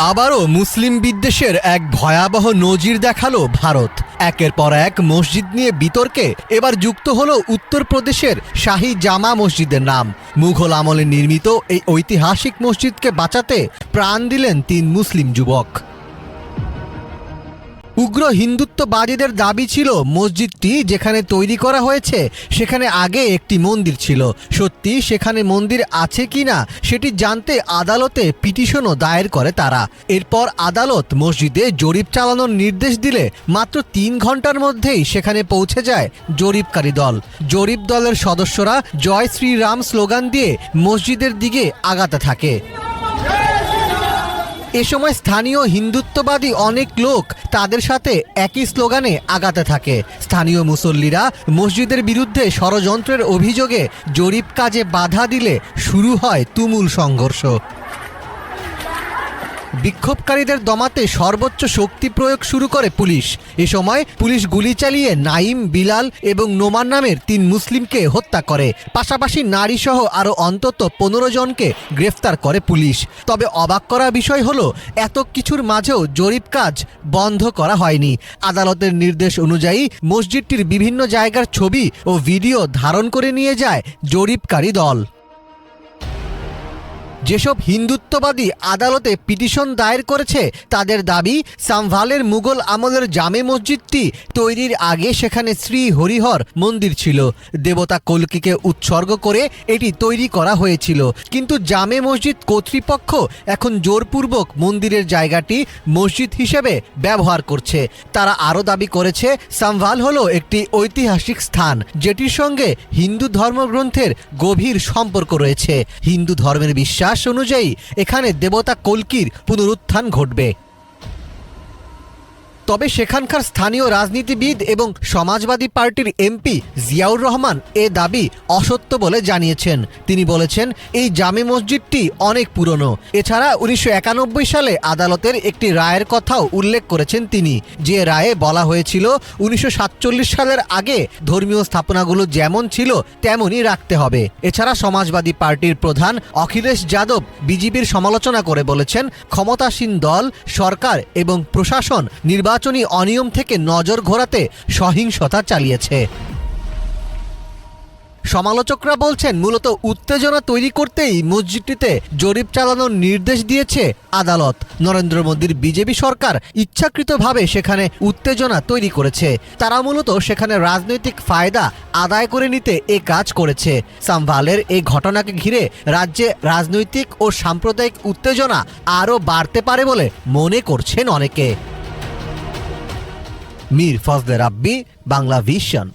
আবারও মুসলিম বিদ্বেষের এক ভয়াবহ নজির দেখাল ভারত। একের পর এক মসজিদ নিয়ে বিতর্কে এবার যুক্ত হল উত্তরপ্রদেশের শাহী জামা মসজিদের নাম। মুঘল আমলে নির্মিত এই ঐতিহাসিক মসজিদকে বাঁচাতে প্রাণ দিলেন তিন মুসলিম যুবক। উগ্র হিন্দুত্ববাদীদের দাবি ছিল, মসজিদটি যেখানে তৈরি করা হয়েছে, সেখানে আগে একটি মন্দির ছিল। সত্যি, সেখানে মন্দির আছে কি না, সেটি জানতে আদালতে পিটিশনও দায়ের করে তারা। এরপর আদালত মসজিদে জরিপ চালানোর নির্দেশ দিলে মাত্র তিন ঘণ্টার মধ্যেই সেখানে পৌঁছে যায় জরিপকারী দল। জরিপ দলের সদস্যরা জয় শ্রীরাম স্লোগান দিয়ে মসজিদের দিকে আগাতে থাকে। এ সময় স্থানীয় হিন্দুত্ববাদী অনেক লোক তাদের সাথে একই স্লোগানে আগাতে থাকে। স্থানীয় মুসল্লিরা মসজিদের বিরুদ্ধে ষড়যন্ত্রের অভিযোগে জরিপ কাজে বাধা দিলে শুরু হয় তুমুল সংঘর্ষ। বিক্ষোভকারীদের দমাতে সর্বোচ্চ শক্তি প্রয়োগ শুরু করে পুলিশ। এ সময় পুলিশ গুলি চালিয়ে নাইম, বিলাল এবং নোমান নামের তিন মুসলিমকে হত্যা করে। পাশাপাশি নারীসহ আরও অন্তত পনেরো জনকে গ্রেফতার করে পুলিশ। তবে অবাক করা বিষয় হলো, এত কিছুর মাঝেও জরিপ কাজ বন্ধ করা হয়নি। আদালতের নির্দেশ অনুযায়ী মসজিদটির বিভিন্ন জায়গার ছবি ও ভিডিও ধারণ করে নিয়ে যায় জরিপকারী দল। যেসব হিন্দুত্ববাদী আদালতে পিটিশন দায়ের করেছে, তাদের দাবি সামভালের মুঘল আমলের জামে মসজিদটি তৈরির আগে সেখানে শ্রী হরিহর মন্দির ছিল। দেবতা কল্কিকে উৎসর্গ করে এটি তৈরি করা হয়েছিল। কিন্তু জামে মসজিদ কর্তৃপক্ষ এখন জোরপূর্বক মন্দিরের জায়গাটি মসজিদ হিসেবে ব্যবহার করছে। তারা আরও দাবি করেছে, সামভাল হলো একটি ঐতিহাসিক স্থান, যেটির সঙ্গে হিন্দু ধর্মগ্রন্থের গভীর সম্পর্ক রয়েছে। হিন্দু ধর্মের বিশ্বাস অনুযায়ী এখানে দেবতা কল্কির পুনরুত্থান ঘটবে। তবে সেখানকার স্থানীয় রাজনীতিবিদ এবং সমাজবাদী পার্টির এমপি জিয়াউর রহমান এ দাবি অসত্য বলে জানিয়েছেন। তিনি বলেছেন, এই জামে মসজিদটি অনেক পুরনো। এছাড়া উনিশশো একানব্বই সালে আদালতের একটি রায়ের কথাও উল্লেখ করেছেন তিনি। যে রায়ে বলা হয়েছিল, উনিশশো সাতচল্লিশ সালের আগে ধর্মীয় স্থাপনাগুলো যেমন ছিল, তেমনই রাখতে হবে। এছাড়া সমাজবাদী পার্টির প্রধান অখিলেশ যাদব বিজেপির সমালোচনা করে বলেছেন, ক্ষমতাসীন দল, সরকার এবং প্রশাসন নির্বাচনী অনিয়ম থেকে নজর ঘোরাতে সহিংসতা চালিয়েছে। সমালোচকরা বলছেন, মূলত উত্তেজনা তৈরি করতেই মসজিদটিতে জরিপ চালানোর নির্দেশ দিয়েছে আদালত। নরেন্দ্র মোদীর বিজেপি সরকার ইচ্ছাকৃতভাবে সেখানে উত্তেজনা তৈরি করেছে। তারা মূলত সেখানে রাজনৈতিক ফায়দা আদায় করে নিতে এ কাজ করেছে। সাম্ভালের এই ঘটনাকে ঘিরে রাজ্যে রাজনৈতিক ও সাম্প্রদায়িক উত্তেজনা আরও বাড়তে পারে বলে মনে করছেন অনেকে। মীর ফজলে রাব্বি বাংলা ভিশন।